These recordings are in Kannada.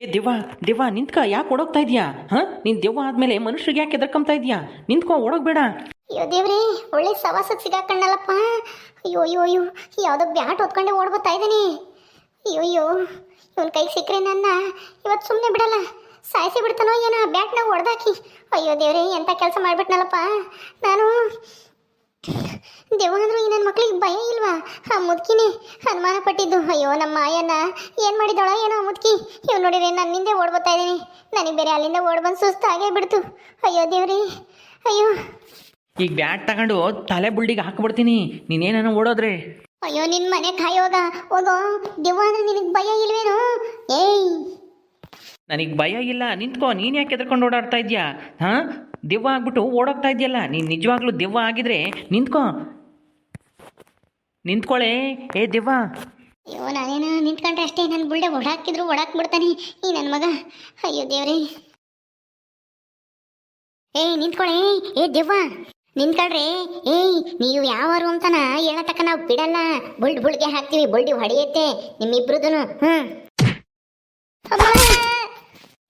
ಏ ದೆವ್ವ ದೆವ್ವ, ನಿಂತ್ಕ, ಯಾಕೆ ಓಡೋಗ್ತಾ ಇದೀಯಾ? ಹಾ? ನಿನ್ ದೆವ್ವ ಆದ್ಮೇಲೆ ಮನುಷ್ಯರಿಗೆ ಯಾಕೆ ಎದರ್ಕೊಂತ ಇದೀಯಾ ನಿಂತ್ಕೊ, ಓಡೋಗ್ಬೇಡ. ಅಯ್ಯೋ ದೇವ್ರಿ, ಒಳ್ಳೆ ಸವಾಸಕ್ಕೆ ಸಿಗಾಕಂಡಲ್ಲಪ್ಪ ಅಯ್ಯೋ ಅಯ್ಯೋ ಅಯ್ಯೋ, ಯಾವುದೋ ಬ್ಯಾಟ್ ಹೊತ್ಕೊಂಡೆ ಓಡ್ಬೋತಾ ಇದ್ದೀನಿ. ಅಯ್ಯೋ ಅಯ್ಯೋ, ಇವನ್ ಕೈ ಸಿಕ್ಕರೆ ನನ್ನ. ಇವತ್ತು ಸುಮ್ಮನೆ ಬಿಡಲ್ಲ. ಸಾಯಿಸಿ ಬಿಡ್ತಾನೋ ಏನೋ ಆ ಬ್ಯಾಟ್ನ ಹೊಡೆದಾಕಿ. ಅಯ್ಯೋ ದೇವ್ರಿ ಎಂಥ ಕೆಲಸ ಮಾಡ್ಬಿಟ್ನಲ್ಲಪ್ಪ. ನಾನು ದೆವ್ವ ಅಂದ್ರು ಈ ನನ್ನ ಮಕ್ಳಿಗೆ ಭಯ ಇಲ್ವಾ? ಆ ಮುದುಕಿನೇ ಅನುಮಾನ ಪಟ್ಟಿದ್ದು. ಅಯ್ಯೋ ನಮ್ಮ ಮಾಯನ್ನ ಏನು ಮಾಡಿದಳ ಏನೋ ಮುದುಕಿ. ಇವ್ ನೋಡಿದ್ರೆ ನನ್ನಿಂದೆ ಓಡ್ಬೋತಾ ಇದ್ದೀನಿ. ನನಗೆ ಬೇರೆ ಅಲ್ಲಿಂದ ಓಡ್ ಬಂದು ಸುಸ್ತು ಆಗೇ ಬಿಡ್ತು. ಅಯ್ಯೋ ದೇವ್ರಿ ಅಯ್ಯೋ. ಈಗ ಬ್ಯಾಟ್ ತಗೊಂಡು ತಲೆ ಬುಲ್ಡಿಗೆ ಹಾಕ್ಬಿಡ್ತೀನಿ. ನೀನೇನೇನೋ ಓಡೋದ್ರೆ? ಅಯ್ಯೋ ನಿನ್ನ ಮನೆ ಕಾಯೋಗ. ಹೋಗೋ. ದೆವ್ವ ಅಂದ್ರೆ ನಿನಗೆ ಭಯ ಇಲ್ವೇನು? ಏಯ್. ನನಗೆ ಭಯ ಇಲ್ಲ. ನಿಂತ್ಕೋ. ನೀನು ಯಾಕೆ ಎದ್ರಕೊಂಡು ಓಡಾಡ್ತಾ ಇದೀಯಾ? ಹಾಂ? ದೆವ್ವ ಆಗ್ಬಿಟ್ಟು ಓಡೋಗ್ತಾ ಇದೆಯಲ್ಲ. ನೀನು ನಿಜವಾಗ್ಲೂ ದೆವ್ವ ಆಗಿದ್ರೆ ನಿಂತ್ಕೋ. ನಿಂತ್ಕೊಳ್ಳೆ ಏ ದಿವ್ವ. ಅಯ್ಯೋ, ನಾನೇನು ನಿಂತ್ಕೊಂಡ್ರೆ ಅಷ್ಟೇ ನನ್ನ ಬುಳ್ಳೆ ಓಡಾಕಿದ್ರು ಓಡಾಕ್ ಬಿಡ್ತಾನೆ ಈ ನನ್ನ ಮಗ. ಅಯ್ಯೋ ದೇವ್ರೇ. ಏಯ್, ನಿಂತ್ಕೊಳೆ. ಏ ದೇವ್ವ. ನಿಂತ್ಕೊಳ್ರಿ. ಏಯ್, ನೀವು ಯಾವಾರು ಅಂತನ ಹೇಳತಕ್ಕ ನಾವು ಬಿಡಲ್ಲ. ಬುಲ್ಡ್ ಬುಳ್ಗೆ ಹಾಕ್ತೀವಿ, ಬುಲ್ಡಿ ಹೊಡೆಯುತ್ತೆ, ನಿಮ್ಮಿಬ್ರದನು. ಹ್ಞೂ!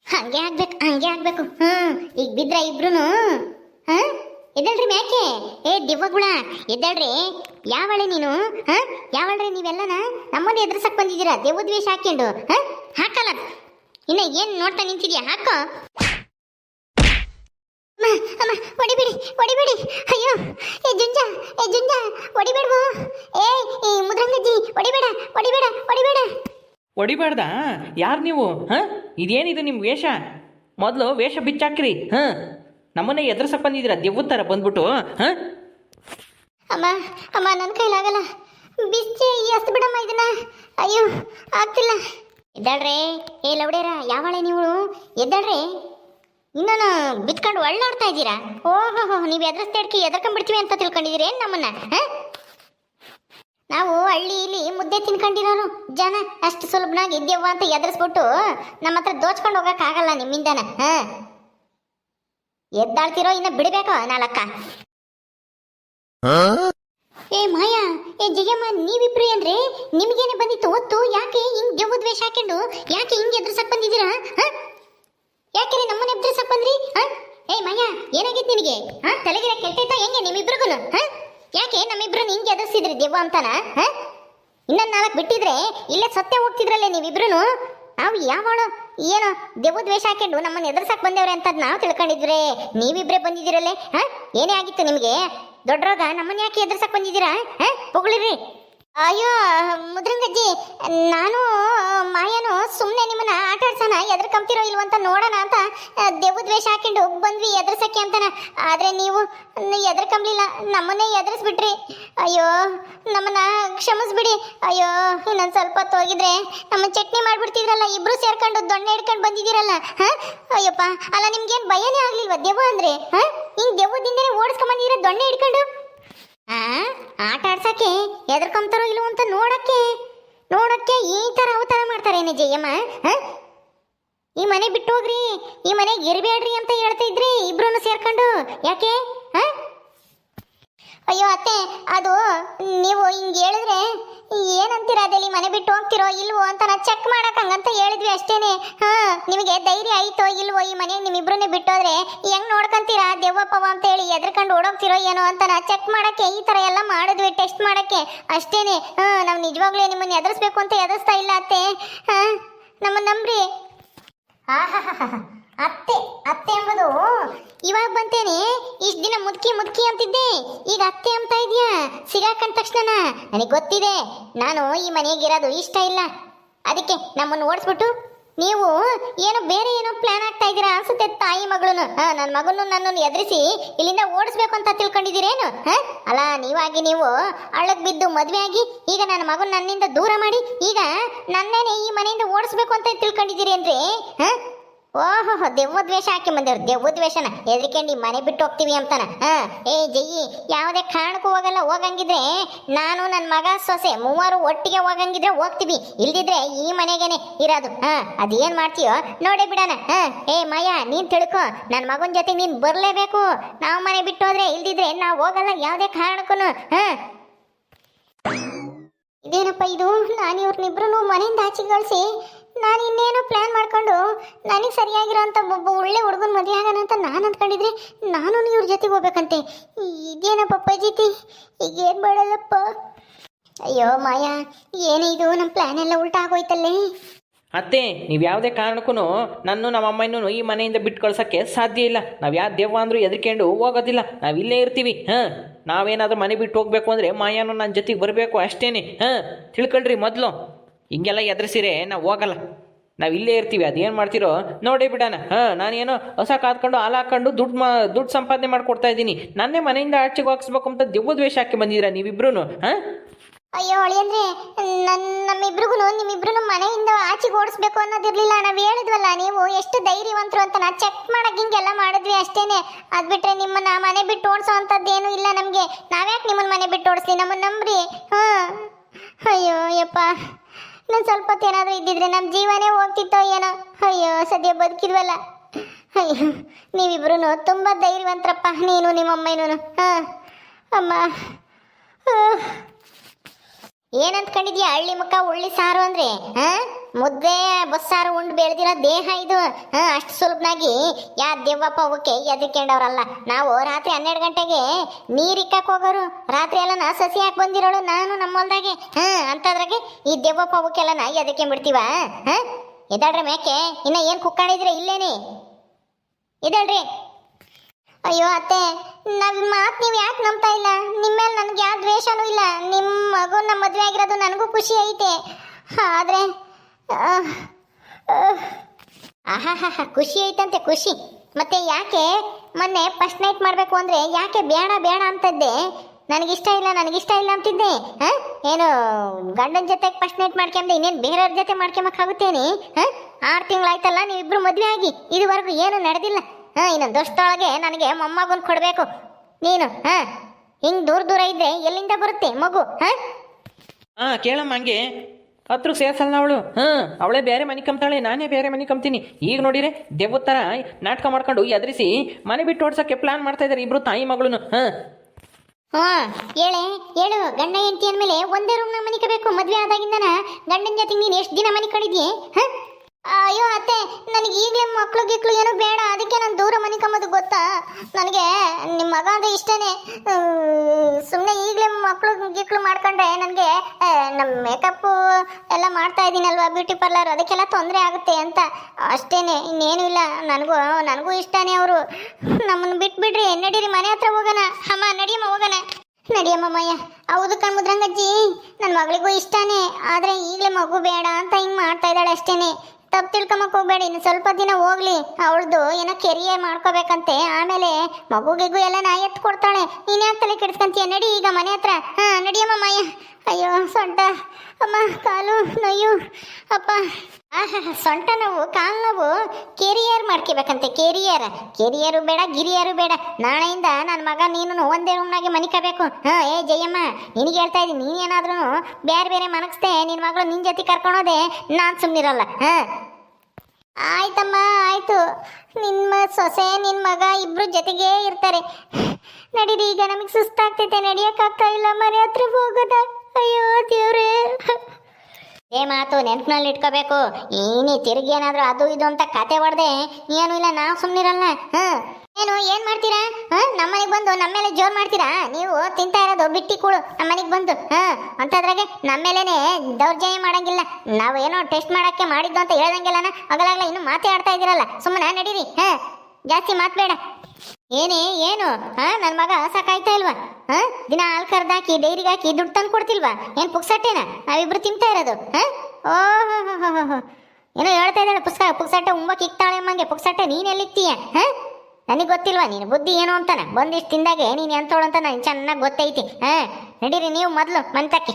ಹಂಗೆ ಆಗ್ಬೇಕು ಹಂಗೆ ಆಗ್ಬೇಕು. ಹ್ಞೂ ಈಗ ಬಿದ್ರ ಇಬ್ರು ಹ ಎದ್ದೇಳ್ರಿ ಮ್ಯಾಕೆ? ಏ, ದಿವ್ವಗುಳ, ಎದ್ದಳ್ರಿ. ಯಾವಳೆ ನೀನು? ಹ? ಯಾವಳ್ರಿ ನೀವೆಲ್ಲನ? ನಮ್ಮನ್ನ ಎದುರ್ಸಕ್ ಬಂದಿದ್ದೀರಾ? ದೇವದ್ವೇಷ ದ್ವೇಷ ಹ? ಹಾಕಲ್ಲ. ಇನ್ನ ಏನ್ ನೋಡ್ತಾ ನಿಂತಿದ್ಯಾ? ಹಾಕೋ. ಅಮ್ಮ ಹೊಡಿಬೇಡಿ ಹೊಡಿಬೇಡಿ. ಅಯ್ಯೋ, ಏ, ಜುಂಜ ಏ, ಜುಂಜ, ಹೊಡಿಬೇಡ್ವು. ಏ, ಈ ಮುದ್ರಂಗಜ್ಜಿ, ಹೊಡಿಬೇಡ ಹೊಡಿಬೇಡ ಹೊಡಿಬೇಡ. ಹೊಡಿಬಾರ್ದ? ಯಾರು ನೀವು? ಹಾಂ? ಇದೇನಿದು ನಿಮ್ಮ ವೇಷ? ಮೊದಲು ವೇಷ ಬಿಚ್ಚಾಕ್ರಿ, ಹಾಂ? ನಮ್ಮನ್ನೇ ಎದುರ್ಸಕ್ ಬಂದಿದ್ರ ದೆವ್ವತ್ತಾರ ಬಂದ್ಬಿಟ್ಟು, ಹಾಂ? ಅಮ್ಮ ಅಮ್ಮ ನನ್ನ ಕೈಲಾಗಲ್ಲ. ಬಿಚ್ಚಿ ಎಷ್ಟು ಬಿಡಮ್ಮ ಇದನ್ನ. ಅಯ್ಯೋ, ಆಗ್ತಿಲ್ಲ. ಎದ್ದಾಳ್ರಿ? ಏ ಲವಡೇರ ಯಾವಳೆ ನೀವು? ಎದ್ದಾಳ್ರಿ? ಇನ್ನೂ ಬಿತ್ಕೊಂಡು ಒಳ್ಳಾಡ್ತಾ ಇದ್ದೀರಾ? ಓಹೋ ನೀವು ಎದುರಿಸ್ತಾ ಎದರ್ಕೊಂಡ್ಬಿಡ್ತೀವಿ ಅಂತ ತಿಳ್ಕೊಂಡಿದ್ದೀರಿ ಏನು ನಮ್ಮನ್ನ, ಹ? ನಾವು ಇಲ್ಲಿ ಮುದ್ದೆ ತಿನ್ಕೊಂಡಿರೋರು. ಜನ ಅಷ್ಟು ಸುಲಭನಾಗಿ ಇದ್ದೇವ ಅಂತ ಎದುರಿಸ್ಬಿಟ್ಟು ನಮ್ಮ ಹತ್ರ ದೋಚ್ಕೊಂಡು ಹೋಗೋಕ್ಕಾಗಲ್ಲ ನಿಮ್ಮಿಂದನ, ಹ? ಎದ್ದಾಳ್ತಿರೋ ಇನ್ನ ಬಿಡಬೇಕೋ ನಾಲ್ಕ ಏ ಮಾಯಾ ಏ ಜಯಮ್ಮ ನೀವಿಬ್ರು ಏನ್ರಿ? ನಿಮ್ಗೇನೆ ಬಂದಿತ್ತು ಒತ್ತು? ಯಾಕೆ ಹಿಂಗ್ ದೆವ್ವ ದ್ವೇಷ ಹಾಕೊಂಡು ಯಾಕೆ ಹಿಂಗ್ ಎದುರ್ಸಕ್ ಬಂದಿದ್ದೀರಾ? ಯಾಕೆ ರೀ ನಮ್ಮನ್ನ ಎದುರ್ಸಕ್ ಬಂದ್ರಿ? ಏ ಮಾಯಾ ಏನಾಗಿತ್ತು ನಿನಗೆ ಹಾ? ತಲೆಗಿರ ಕೆಟ್ಟೈತಾ ಹೆಂಗೆ ನಿಮ್ಮಿಬ್ರಿಗೂ ಯಾಕೆ ನಮ್ಮಿಬ್ರು ಹಿಂಗೆ ಎದುರಿಸಿದ್ರಿ ದೆವ್ವ ಅಂತಾನ ಇನ್ನೊಂದ್ ನಾಲ್ಕು ಬಿಟ್ಟಿದ್ರೆ ಇಲ್ಲೇ ಸತ್ಯ ಹೋಗ್ತಿದ್ರಲ್ಲೇ ನೀವಿಬ್ರು ನಾವು ಯಾವಳು? ಏನೋ ದೆವ್ವ ದ್ವೇಷ ಹಾಕೊಂಡು ನಮ್ಮನ್ನ ಎದುರ್ಸಕ್ ಬಂದೇವ್ರೆ ಅಂತ ನಾವು ತಿಳ್ಕೊಂಡಿದ್ವಿ ನೀವಿಬ್ರೆ ಬಂದಿದ್ದೀರಲ್ಲೇ, ಹ? ಏನೇ ಆಗಿತ್ತು ನಿಮಗೆ? ದೊಡ್ಡರೋಗ ನಮ್ಮನ್ನ ಯಾಕೆ ಎದುರ್ಸಕ್ ಬಂದಿದ್ದೀರಾ, ಹ? ಹೊಗಳಿರಿ. ಅಯ್ಯೋ, ಮುದ್ರಂಗಜ್ಜಿ, ನಾನು, ಮಾಯನು ಸುಮ್ಮನೆ ನಿಮ್ಮನ್ನ ಆಟ ಆಡ್ಸೋಣ ಎದ್ರಕಂಬ್ತಿರೋ ಇಲ್ವ ಅಂತ ನೋಡೋಣ ಅಂತ ದೇವು ದ್ವೇಷ ಹಾಕೊಂಡು ಬಂದ್ವಿ ಎದ್ರಸಕ್ಕೆ ಅಂತನ. ಆದ್ರೆ ನೀವು ಎದ್ರ ಕಂಬ್ಲಿಲ್ಲ, ನಮ್ಮನ್ನೇ ಎದುರಿಸ್ಬಿಟ್ರಿ. ಅಯ್ಯೋ, ನಮ್ಮನ್ನ ಕ್ಷಮಿಸ್ಬಿಡಿ. ಅಯ್ಯೋ, ಇನ್ನೊಂದು ಸ್ವಲ್ಪ ತೋಗಿದ್ರೆ ನಮ್ಮ ಚಟ್ನಿ ಮಾಡ್ಬಿಡ್ತಿದ್ರಲ್ಲ, ಇಬ್ರು ಸೇರ್ಕೊಂಡು ದೊಣ್ಣೆ ಹಿಡ್ಕೊಂಡು ಬಂದಿದ್ದೀರಲ್ಲ, ಹಾಂ? ಅಯ್ಯಪ್ಪ, ಅಲ್ಲ ನಿಮ್ಗೇನು ಭಯನೇ ಆಗ್ಲಿಲ್ವಾ ದೆವ್ವ ಅಂದ್ರೆ, ಹಾಂ? ಹಿಂಗ್ ದೆವ್ವದಿಂದನೇ ಓಡಿಸ್ಕೊಂಬಂದಿದ್ದೀರ ದೊಣ್ಣೆ ಹಿಡ್ಕೊಂಡು? ಆ? ಆಟ ಆಡ್ಸಕ್ಕೆ ಎದ್ರಕೊಂತಾರೋ ಇಲ್ಲೋ ಅಂತ ನೋಡಕ್ಕೆ. ನೋಡಕ್ಕೆ ಈ ತರ ಅವತಾರ ಮಾಡ್ತಾರೇನೆ ಜಯಮ್ಮ? ಈ ಮನೆ ಬಿಟ್ಟು ಹೋಗ್ರಿ, ಈ ಮನೆಗೆ ಇರಬೇಡ್ರಿ ಅಂತ ಹೇಳ್ತಾ ಇದ್ರಿ ಇಬ್ರು ಸೇರ್ಕೊಂಡು. ಯಾಕೆ ಹ? ಅಯ್ಯೋ ಅತ್ತೆ ಅದು ನೀವು ಹಿಂಗೆ ಹೇಳಿದ್ರೆ ಏನಂತೀರ ಅದಲ್ಲಿ ಮನೆ ಬಿಟ್ಟು ಹೋಗ್ತಿರೋ ಇಲ್ವೋ ಅಂತ ನಾ ಚೆಕ್ ಮಾಡಕ್ ಹಂಗಂತ ಹೇಳಿದ್ವಿ ಅಷ್ಟೇನೆ. ಹಾ, ನಿಮಗೆ ಧೈರ್ಯ ಆಯ್ತೋ ಇಲ್ವೋ ಈ ಮನೆಗೆ ನಿಮ್ಮಿಬ್ರನ್ನೇ ಬಿಟ್ಟೋದ್ರೆ ಹೆಂಗ್ ನೋಡ್ಕೊಂತೀರಾ ದೆವ್ವಪ್ಪವ ಅಂತ ಹೇಳಿ ಎದ್ರಕೊಂಡು ಓಡೋಗ್ತಿರೋ ಏನೋ ಅಂತ ನಾ ಚೆಕ್ ಮಾಡಕ್ಕೆ ಈ ತರ ಎಲ್ಲ ಮಾಡಿದ್ವಿ ಟೆಸ್ಟ್ ಮಾಡಕ್ಕೆ. ಅಷ್ಟೇನೆ. ಹಾ, ನಾವು ನಿಜವಾಗ್ಲೂ ನಿಮ್ಮನ್ನ ಎದುರಿಸ್ಬೇಕು ಅಂತ ಎದುರಿಸ್ತಾ ಇಲ್ಲ ಅತ್ತೆ. ಹಾ ನಮ್ಮ ನಂಬ್ರಿ. ಆಹಾಹಾಹಾ. ಅತ್ತೆ ಅತ್ತೆ ಎಂಬುದು. ಇವಾಗ ಬಂತೇನೆ, ಇಷ್ಟು ದಿನ ಮುದ್ಕಿ ಮುದ್ಕಿ ಅಂತಿದ್ದೆ. ಈಗ ಅತ್ತೆ ಅಂತ ಇದೆಯಾ? ಸಿಗಾಕಂದ ತಕ್ಷಣ ನನಗೆ ಗೊತ್ತಿದೆ, ನಾನು ಈ ಮನೆಗಿರೋದು ಇಷ್ಟ ಇಲ್ಲ. ಅದಕ್ಕೆ ನಮ್ಮನ್ನು ಓಡಿಸ್ಬಿಟ್ಟು, ನೀವು ಏನೋ ಬೇರೆ ಏನೋ ಪ್ಲಾನ್ ಆಗ್ತಾ ಇದ್ದೀರಾ ಅನ್ಸುತ್ತೆ ತಾಯಿ ಮಗಳನ್ನು ನನ್ನ ಮಗನ್ನು ನನ್ನನ್ನು ಎದುರಿಸಿ ಇಲ್ಲಿಂದ ಓಡಿಸ್ಬೇಕು ಅಂತ ತಿಳ್ಕೊಂಡಿದ್ದೀರೇನು? ಹಾ? ಅಲ್ಲ, ನೀವಾಗಿ ನೀವು ಅಳಗ್ ಬಿದ್ದು ಮದುವೆ ಆಗಿ ಈಗ ನನ್ನ ಮಗನ್ ನನ್ನಿಂದ ದೂರ ಮಾಡಿ ಈಗ ನನ್ನೇನೆ ಈ ಮನೆಯಿಂದ ಓಡಿಸ್ಬೇಕು ಅಂತ ತಿಳ್ಕೊಂಡಿದ್ದೀರೇನ್ರಿ ಹಾ? ಓಹೋ ದೆವ್ವ ದ್ವೇಷ ಹಾಕಿ ಬಂದೇವ್ರು ದೆವ್ವ ದ್ವೇಷನ ನೀ ಮನೆ ಬಿಟ್ಟು ಹೋಗ್ತೀವಿ ಅಂತಾನ? ಹಾ, ಏ ಜಯ್ಯಿ, ಯಾವುದೇ ಕಾರಣಕ್ಕೂ ಹೋಗಲ್ಲ, ಹೋಗಂಗಿದ್ರೆ ನಾನು ನನ್ನ ಮಗ ಸೊಸೆ, ಮೂವರು ಒಟ್ಟಿಗೆ ಹೋಗಂಗಿದ್ರೆ ಹೋಗ್ತೀವಿ. ಇಲ್ದಿದ್ರೆ ಈ ಮನೆಗೇನೆ ಇರೋದು. ಹಾ, ಅದೇನ್ ಮಾಡ್ತೀಯೋ, ನೋಡೇ ಬಿಡೋಣ. ಹಾ, ಏ ಮಾಯಾ, ನೀನ್ ತಿಳ್ಕೊ. ನನ್ನ ಮಗನ ಜೊತೆ ನೀನ್ ಬರ್ಲೇಬೇಕು. ನಾವು ಮನೆ ಬಿಟ್ಟು ಹೋದ್ರೆ ಇಲ್ದಿದ್ರೆ ನಾವು ಹೋಗಲ್ಲ ಯಾವುದೇ ಕಾರಣಕ್ಕೂ ಹಾ. ಇದೇನಪ್ಪ ಇದು? ನಾನು ಇವ್ರನ್ನಿಬ್ರು ಮನೆಯಿಂದ ಆಚೆ ಕಳಿಸಿ ನಾನು ಇನ್ನೇನೋ ಪ್ಲ್ಯಾನ್ ಮಾಡ್ಕೊಂಡು ನನಗೆ ಸರಿಯಾಗಿರೋಂಥ ಒಬ್ಬ ಒಳ್ಳೆ ಹುಡುಗನ ಮದುವೆ ಆಗೋಣ ಅಂತ ನಾನು ಅಂದ್ಕೊಂಡಿದ್ರೆ ನಾನು ಇವ್ರ ಜೊತೆಗೆ ಹೋಗ್ಬೇಕಂತೆ. ಇದೇನಪ್ಪ ಪಜಿತಿ ಈಗ ಏನು ಮಾಡಲ್ಲಪ್ಪ ಅಯ್ಯೋ ಮಾಯಾ, ಏನೇ ಇದು? ನಮ್ಮ ಪ್ಲ್ಯಾನ್ ಎಲ್ಲ ಉಲ್ಟಾ ಆಗೋಯ್ತಲ್ಲೇ. ಅತ್ತೆ, ನೀವು ಯಾವುದೇ ಕಾರಣಕ್ಕೂ ನನ್ನ ನಮ್ಮ ಅಮ್ಮನೂ ಈ ಮನೆಯಿಂದ ಬಿಟ್ಟು ಕಳ್ಸೋಕ್ಕೆ ಸಾಧ್ಯ ಇಲ್ಲ. ನಾವು ಯಾವ ದೆವ್ವ ಅಂದರೂ ಎದ್ಕೊಂಡು ಹೋಗೋದಿಲ್ಲ. ನಾವು ಇಲ್ಲೇ ಇರ್ತೀವಿ, ಹಾಂ? ನಾವೇನಾದರೂ ಮನೆ ಬಿಟ್ಟು ಹೋಗಬೇಕು ಅಂದರೆ ಮಾಯಾನು ನನ್ನ ಜೊತೆಗೆ ಬರಬೇಕು ಅಷ್ಟೇನೆ, ಹಾಂ? ತಿಳ್ಕೊಳ್ರಿ ಮೊದಲು. ಹಿಂಗೆಲ್ಲ ಎದುರಿಸಿರೆ ನಾವು ಹೋಗಲ್ಲ. ನಾವು ಇಲ್ಲೇ ಇರ್ತೀವಿ, ಅದೇನು ಮಾಡ್ತೀರೋ ನೋಡೇ ಬಿಡೋಣ. ಹಾಂ, ನಾನೇನೋ ಹೊಸ ಕಾದ್ಕೊಂಡು ಹಾಲು ಹಾಕೊಂಡು ದುಡ್ಡು ಮಾ, ದುಡ್ಡು ಸಂಪಾದನೆ ಮಾಡ್ಕೊಡ್ತಾ ಇದ್ದೀನಿ. ನನ್ನೇ ಮನೆಯಿಂದ ಆಚೆಗೆ ಹಾಕ್ಸ್ಬೇಕು ಅಂತ ದೆವ್ವ ದ್ವೇಷ ಹಾಕಿ ಬಂದಿದ್ದೀರಾ ನೀವಿಬ್ರು ಹಾಂ? ಅಯ್ಯೋ ಹೊಳಿ ಅಂದ್ರೆ ನನ್ನ ನಮ್ಮಿಬ್ರಿಗೂ ನಿಮ್ಮಿಬ್ರು ಮನೆಯಿಂದ ಆಚೆಗೆ ಓಡಿಸ್ಬೇಕು ಅನ್ನೋದಿರ್ಲಿಲ್ಲ. ನಾವು ಹೇಳಿದ್ವಲ್ಲ ನೀವು ಎಷ್ಟು ಧೈರ್ಯವಂತರು ಅಂತ ನಾ ಚೆಕ್ ಮಾಡಕ್ಕೆ ಹಿಂಗೆಲ್ಲ ಮಾಡಿದ್ವಿ ಅಷ್ಟೇನೆ. ಅದು ಬಿಟ್ರೆ ನಿಮ್ಮನ್ನ ಮನೆ ಬಿಟ್ಟು ಓಡಿಸೋ ಅಂಥದ್ದೇನು ಇಲ್ಲ ನಮಗೆ. ನಾವ್ಯಾಕೆ ನಿಮ್ಮನ್ನ ಮನೆ ಬಿಟ್ಟು ಓಡಿಸ್ಲಿ? ನಮ್ಮನ್ನ ನಂಬ್ರಿ? ಹಾಂ. ಅಯ್ಯೋ ಯಪ್ಪ ನಾನು ಸ್ವಲ್ಪ ಹೊತ್ತು ಏನಾದರೂ ಇದ್ದಿದ್ರೆ ನಮ್ಮ ಜೀವನೇ ಹೋಗ್ತಿತ್ತೋ ಏನೋ. ಅಯ್ಯೋ, ಸದ್ಯ ಬದುಕಿದ್ವಲ್ಲ. ಅಯ್ಯೋ ನೀವಿಬ್ರು ತುಂಬ ಧೈರ್ಯವಂತರಪ್ಪ, ನೀನು ನಿಮ್ಮ ಹಾಂ, ಅಮ್ಮ. ಏನಂತ್ಕೊಂಡಿದ್ಯಾ ಹಳ್ಳಿ ಮುಖ ಉಳ್ಳಿ ಸಾರು ಅಂದ್ರೆ? ಹಾ? ಮುದ್ದೆ, ಬಸ್ಸಾರು ಉಂಡು ಬೆಳೆದಿರೋ ದೇಹ ಇದು. ಹಾ, ಅಷ್ಟು ಸುಲಭನಾಗಿ. ಯಾ ದೇವಪ್ಪ ಅವಕ್ಕೆ ಎದಕ್ಕೊಂಡವ್ರಲ್ಲ ನಾವು ರಾತ್ರಿ ಹನ್ನೆರಡು ಗಂಟೆಗೆ ನೀರ್ ಇಕ್ಕಕ್ ಹೋಗೋರು. ರಾತ್ರಿ ಎಲ್ಲ ನಾ ಸಸಿ ಹಾಕಿ ಬಂದಿರೋಳು ನಾನು ನಮ್ಮ ಹೊಲ್ದಾಗೆ ಹಾ, ಅಂತದ್ರಾಗೆ ಈ ದೇವಪ್ಪ ಅವಕ್ಕೆಲ್ಲ ನಾ ಎದಕ್ಕೆ ಬಿಡ್ತೀವ ಹಾ? ಎದಾಳ್ರಿ ಮೇಕೆ, ಇನ್ನ ಏನ್ ಕುಕ್ಕಾಡಿದ್ರೆ ಇಲ್ಲೇನೆ? ಇದಳ್ರಿ ಅಯ್ಯೋ ಅತ್ತೆ ನಾವ್ ಮಾತು ನೀವು ಯಾಕೆ ನಂಬ್ತಾ ಇಲ್ಲ? ನಿಮ್ಮ ಮೇಲೆ ನನಗೆ ಯಾವ ದ್ವೇಷನೂ ಇಲ್ಲ. ನಿಮ್ಮ ಮಗು ನಮ್ಮ ಮದುವೆ ಆಗಿರೋದು ನನಗೂ ಖುಷಿ ಐತೆ. ಆದ್ರೆ ಆಹಾ ಖುಷಿ ಐತಂತೆ, ಖುಷಿ. ಮತ್ತೆ ಯಾಕೆ ಮೊನ್ನೆ ಫಸ್ಟ್ ನೈಟ್ ಮಾಡಬೇಕು ಅಂದ್ರೆ ಯಾಕೆ ಬೇಡ ಬೇಡ ಅಂತದ್ದೆ? ನನಗಿಷ್ಟ ಇಲ್ಲ ನನಗಿಷ್ಟ ಇಲ್ಲ ಅಂತಿದ್ದೆ. ಹಾಂ ಏನು, ಗಂಡನ ಜೊತೆ ಫಸ್ಟ್ ನೈಟ್ ಮಾಡ್ಕೊಂಡೆ ಇನ್ನೇನು ಬೇರೆಯವ್ರ ಜೊತೆ ಮಾಡ್ಕೊಂಬಕ್ಕಾಗುತ್ತೇನೆ ಹಾಂ ಆರು ತಿಂಗಳಾಯ್ತಲ್ಲ ನೀವಿಬ್ರು ಮದುವೆ ಆಗಿ. ಇದುವರೆಗೂ ಏನು ನಡೆದಿಲ್ಲ. ಹಾ ಇನ್ನೊಂದು ದೋಷದೊಳಗೆ ನನಗೆ ಮೊಮ್ಮಗನ್ ಕೊಡಬೇಕು. ನೀನು ಹಾ ಹಿಂಗ್ ದೂರ ದೂರ ಇದ್ರೆ ಎಲ್ಲಿಂದ ಬರುತ್ತೆ ಮಗು ಹಾ? ಹಾಂ ಕೇಳಮ್ಮ ಹಂಗೆ. ಹತ್ರ ಸೇರ್ಸಲ್ಲ ಅವಳು. ಹಾಂ ಅವಳೇ ಬೇರೆ ಮನೆ ಕಂಬ್ತಾಳೆ ನಾನೇ ಬೇರೆ ಮನೆ ಕಂಬ್ತೀನಿ. ಈಗ ನೋಡಿರೆ ದೆವ್ವತ್ತರ ಥರ ನಾಟಕ ಮಾಡ್ಕೊಂಡು ಎದ್ರಿಸಿ ಮನೆ ಬಿಟ್ಟು ಓಡ್ಸೋಕ್ಕೆ ಪ್ಲಾನ್ ಮಾಡ್ತಾ ಇದಾರೆ ಇಬ್ರು ತಾಯಿ ಮಗಳು ಹಾಂ. ಹಾ ಹೇಳೆ ಹೇಳು ಗಂಡ ಹೆಂಡತಿ ಅಂದ್ಮೇಲೆ ಒಂದೇ ರೂಮ್ನಾಗ ಮನಿಕಬೇಕು. ಮದ್ವೆ ಆದಾಗಿಂದನ ಗಂಡನ ಜೊತೆ ನೀನು ಎಷ್ಟು ದಿನ ಮನೆ ಕಡಿದ್ಯೆ ಹಾ? ಅಯ್ಯೋ ಅತ್ತೆ, ನನಗೆ ಈಗಲೇ ಮಕ್ಕಳು ಗಿಕ್ಳು ಏನು ಬೇಡ, ಅದಕ್ಕೆ ನಾನು ದೂರ ಮನೆ ಕಮ್ಮದು ಗೊತ್ತಾ? ನನಗೆ ನಿಮ್ಮ ಮಗ ಅಂದರೆ ಇಷ್ಟನೇ. ಸುಮ್ಮನೆ ಈಗಲೇ ಮಕ್ಕಳು ಗಿಕ್ಳು ಮಾಡ್ಕೊಂಡ್ರೆ ನನಗೆ ನಮ್ಮ ಮೇಕಪ್ಪು ಎಲ್ಲ ಮಾಡ್ತಾ ಇದ್ದೀನಲ್ವಾ ಬ್ಯೂಟಿ ಪಾರ್ಲರ್, ಅದಕ್ಕೆಲ್ಲ ತೊಂದರೆ ಆಗುತ್ತೆ ಅಂತ. ಅಷ್ಟೇನೆ, ಇನ್ನೇನು ಇಲ್ಲ, ನನಗೂ ನನಗೂ ಇಷ್ಟನೇ ಅವರು. ನಮ್ಮನ್ನು ಬಿಟ್ಬಿಡ್ರಿ, ನಡೀರಿ, ಮನೆ ಹತ್ರ ಹೋಗೋಣ. ಅಮ್ಮ, ನಡಿಯಮ್ಮ, ಹೋಗೋಣ. ನಡಿಯಮ್ಮ ಮಯ್ಯ ಹೌದು ಕಣ್ಮುದ್ರಂಗಜ್ಜಿ ನನ್ನ ಮಗಳಿಗೂ ಇಷ್ಟನೇ, ಆದರೆ ಈಗಲೇ ಮಗು ಬೇಡ ಅಂತ ಹಿಂಗೆ ಮಾಡ್ತಾ ಇದ್ದಾಳೆ ಅಷ್ಟೇನೆ. ತಪ್ಪು ತಿಳ್ಕೊಂಬಕ್ ಹೋಗ್ಬೇಡಿ, ಇನ್ನು ಸ್ವಲ್ಪ ದಿನ ಹೋಗ್ಲಿ. ಅವಳದು ಏನೋ ಕೆರಿಯರ್ ಮಾಡ್ಕೋಬೇಕಂತೆ. ಆಮೇಲೆ ಮಗುಗಿಗೂ ಎಲ್ಲ ನಾ ಎತ್ತು ಕೊಡ್ತಾಳೆ. ನೀನ್ಯಾಕೆ ತಲೆ ಕೆಡ್ಸ್ಕೊಂತೀಯ? ನಡಿ ಈಗ ಮನೆ ಹತ್ರ. ಹಾ ನಡಿಯಮ್ಮ ಮಾಯ ಅಯ್ಯೋ, ಸೊಂಟ. ಅಮ್ಮ, ಕಾಲು ನೊಯ್ಯು ಅಪ್ಪ. ಸೊಂಟ ನೋವು, ಕಾಲು ನೋವು, ಕೆರಿಯರ್ ಮಾಡ್ಕೋಬೇಕಂತೆ, ಕೆರಿಯರ್. ಕೆರಿಯರು ಬೇಡ, ಗಿರಿಯರು ಬೇಡ. ನಾಳೆಯಿಂದ ನನ್ನ ಮಗ ನೀನು ಒಂದೇ ರೂಮ್ನಾಗೆ ಮನಿಕಬೇಕು. ಹಾಂ, ಏ, ಜಯಮ್ಮ, ನಿನಗೆ ಹೇಳ್ತಾ ಇದ್ದೀನಿ ನೀನೇನಾದ್ರೂ ಬೇರೆ ಬೇರೆ ಮನಗಿಸ್ದೆ ನಿನ್ನ ಮಗಳು ನಿನ್ನ ಜೊತೆ ಕರ್ಕೊಂಡೋದೆ ನಾನು ಸುಮ್ಮನಿರಲ್ಲ ಹಾಂ. ಆಯ್ತಮ್ಮ, ಆಯ್ತು. ನಿಮ್ಮ ಸೊಸೆ ನಿನ್ನ ಮಗ ಇಬ್ರು ಜೊತೆಗೇ ಇರ್ತಾರೆ. ನಡೀರಿ, ಈಗ ನಮಗೆ ಸುಸ್ತಾಗ್ತೈತೆ, ನಡಿಯೋಕ್ಕಾಗ್ತಾ ಇಲ್ಲ, ಮನೆ ಹತ್ರ ಹೋಗೋದ? ಅಯ್ಯೋ, ದೇವ್ರೇ. ಏ ಮಾತು ನೆನ್ಪಿನಲ್ಲಿ ಇಟ್ಕೋಬೇಕು. ಏನಿ ತಿರುಗಿ ಏನಾದ್ರೂ ಅದು ಇದು ಅಂತ ಕತೆ ಹೊಡೆದೆ, ಏನು ಇಲ್ಲ, ನಾವು ಸುಮ್ಮನಿರಲ್ಲ ಏನು, ಏನ್ ಮಾಡ್ತೀರಾ? ನಮ್ಮ ನಮ್ಮನೆಗೆ ಬಂದು ನಮ್ಮ ಮೇಲೆ ಜೋರ್ ಮಾಡ್ತೀರಾ? ನೀವು ತಿಂತಾ ಇರೋದು ಬಿಟ್ಟಿ ಕೂಳು, ನಮ್ಮನೆಗೆ ಬಂದು. ಹ. ಅಂತದ್ರಾಗೆ ನಮ್ಮ ಮೇಲೇನೆ ದೌರ್ಜನ್ಯ ಮಾಡಂಗಿಲ್ಲ. ನಾವು ಏನೋ ಟೆಸ್ಟ್ ಮಾಡಕ್ಕೆ ಮಾಡಿದ್ದು ಅಂತ ಹೇಳ್ದಂಗೆಲ್ಲನ ಅಗಲಾಗ್ಲ ಇನ್ನು ಮಾತೇ ಆಡ್ತಾ ಇದ್ದೀರಲ್ಲ. ಸುಮ್ಮನೆ ನಡೀರಿ. ಹ. ಜಾಸ್ತಿ ಮಾತ್ಬೇಡ. ಏನೇ, ಏನು? ಹಾ ನನ್ನ ಮಗ ಸಾಕಾಯ್ತಾ ಇಲ್ವಾ? ಹಾ? ದಿನ ಹಾಲು ಕರ್ದಾಕಿ, ಡೈರಿಗೆ ಹಾಕಿ ದುಡ್ಡು ತಂದು ಕೊಡ್ತಿಲ್ವಾ? ಏನು ಪುಕ್ಸಟ್ಟೆನಾ? ನಾವಿಬ್ರು ತಿಂತಾ ಇರೋದು, ಹಾ? ಓಹೋ ಏನೋ ಹೇಳ್ತಾ ಇದ್ದಾಳೆ ಪುಸ್ತಕ ಪುಕ್ಸಟ್ಟೆ ಉಂಬಕ್ಕೆ ಇಕ್ತಾಳೆ ಅಮ್ಮಂಗೆ. ಪುಕ್ಸಟ್ಟೆ ನೀನು ಎಲ್ಲಿಕ್ತೀಯ ಹಾ? ನನಗೆ ಗೊತ್ತಿಲ್ವಾ, ನೀನು ಬುದ್ಧಿ ಏನು ಅಂತಾನ? ಬಂದಿಷ್ಟು ತಿಂದಾಗೆ ನೀನು ಎಂತೋಳು ಅಂತ ನನಗೆ ಚೆನ್ನಾಗಿ ಗೊತ್ತೈತಿ, ಹಾ? ನಡೀರಿ, ನೀವು ಮೊದಲು ಮಂತಕ್ಕೆ.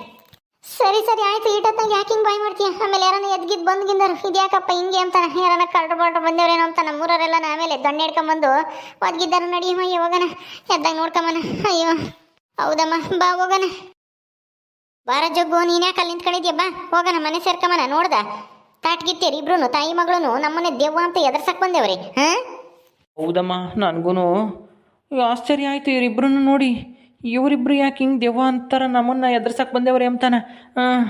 ಸರಿ ಸರಿ, ಆಯ್ತು. ಈಟೊತ್ತಾಗ ಯಾಕೆ ಹಿಂಗೆ ಬಾಯ್ ಮಾಡ್ತೀಯ? ಆಮೇಲೆ ಯಾರನ್ನ ಎದ್ಗಿದ್ ಬಂದ್ಗಿಂದರು ಇದ್ಯಾಕಪ್ಪ ಹಿಂಗೆ ಅಂತ ಯಾರನ್ನ ಕಳ್ರು ಬಾಟ್ರು ಬಂದೇವ್ರೇನೋ ಅಂತ ನಮ್ಮೂರರೆಲ್ಲ ಆಮೇಲೆ ದೊಣ್ಣೆ ಹಿಡ್ಕೊಂಬಂದು ಒದ್ಗಿದ್ದಾರ ನಡಿಯಮ್ಮ ಹೋಗೋಣ. ಎದ್ದಾಗ ನೋಡ್ಕೊಂಬನ. ಅಯ್ಯೋ, ಹೌದಮ್ಮ. ಬಾ, ಹೋಗೋಣ. ಬಾರ ಜಗ್ಗು, ನೀನು ಯಾಕೆ ಅಲ್ಲಿ ಬಾ, ಹೋಗೋಣ, ಮನೆ ಸೇರ್ಕೊಂಬನ. ನೋಡ್ದ? ತಾಟ್ಗಿತ್ತೀರಿ ಇಬ್ರು ತಾಯಿ ಮಗಳು ನಮ್ಮನೆ ದೆವ್ವ ಅಂತ ಎದರ್ಸಕ್ ಬಂದೇವ್ರಿ, ಹಾಂ? ಹೌದಮ್ಮ ನನಗೂ ಆಶ್ಚರ್ಯ ಆಯ್ತು ಇವ್ರಿಬ್ರು ನೋಡಿ. ಇವರಿಬ್ರು ಯಾಕೆ ಹಿಂಗೆ ದೆವ್ವ ಅಂತಾರ ನಮ್ಮನ್ನ ಎದುರ್ಸಕ್ಕೆ ಬಂದೇವ್ರಿ ಅಂತಾನ? ಹಾಂ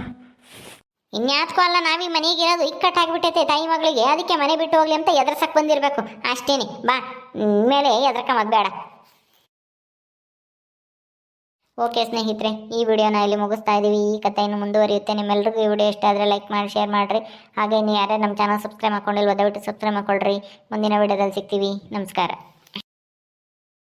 ಇನ್ಯಾತ್ಕೋ ಅಲ್ಲ, ನಾವೀ ಮನೆಗೆ ಇರೋದು ಇಕ್ಕಟ್ಟಾಗ್ಬಿಟ್ಟೈತೆ ತಾಯಿ ಮಗಳಿಗೆ. ಅದಕ್ಕೆ ಮನೆ ಬಿಟ್ಟು ಹೋಗ್ಲಿ ಅಂತ ಎದ್ರಸಕ್ ಬಂದಿರಬೇಕು. ಅಷ್ಟೇನೆ. ಬಾ ಮೇಲೆ ಎದ್ರಕ ಬೇಡ. ಓಕೆ ಸ್ನೇಹಿತರೆ, ಈ ವಿಡಿಯೋನ ಇಲ್ಲಿ ಮುಗಿಸ್ತಾ ಇದ್ದೀವಿ ಈ ಕಥೆ ಇನ್ನು ಮುಂದುವರಿಯುತ್ತೆ. ನಿಮ್ಮೆಲ್ಲರಿಗೂ ಈ ವಿಡಿಯೋ ಇಷ್ಟ ಆದರೆ ಲೈಕ್ ಮಾಡಿ, ಶೇರ್ ಮಾಡಿರಿ. ಹಾಗೆ ಇನ್ನು ಯಾರೇ ನಮ್ಮ ಚಾನಲ್ ಸಬ್ಸ್ಕ್ರೈಬ್ ಮಾಡ್ಕೊಂಡಿಲ್ವ, ದಯವಿಟ್ಟು ಸಬ್ಸ್ಕ್ರೈಬ್ ಮಾಡ್ಕೊಳ್ರಿ. ಮುಂದಿನ ವಿಡಿಯೋದಲ್ಲಿ ಸಿಗ್ತೀವಿ. ನಮಸ್ಕಾರ.